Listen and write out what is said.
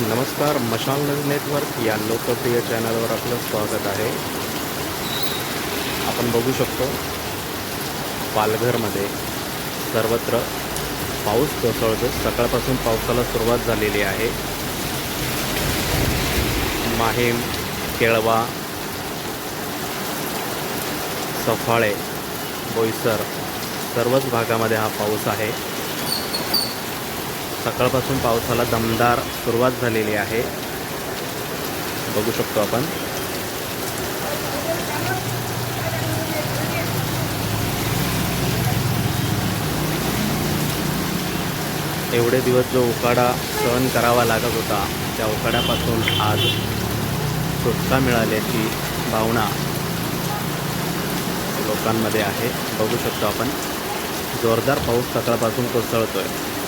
नमस्कार मशाल news network या लोकप्रिय चॅनलवर आपलं स्वागत आहे. आपण बघू शकतो पालघरमध्ये सर्वत्र पाऊस कोसळतो सकाळपासून पावसाला सुरुवात झालेली आहे. माहीम केळवा सफाळे बोईसर सर्वच भागामध्ये हा पाऊस आहे. सकाळपासून पावसाला दमदार सुरुवात झालेली आहे. बघू शकतो आपण. एवढे दिवस जो उकाडा सहन करावा लागत होता त्या उकाड्यापासून आज सुटका मिळाल्याची भावना लोकांमध्ये आहे. बघू शकतो आपण. जोरदार पाऊस सकाळपासून कोसळतो आहे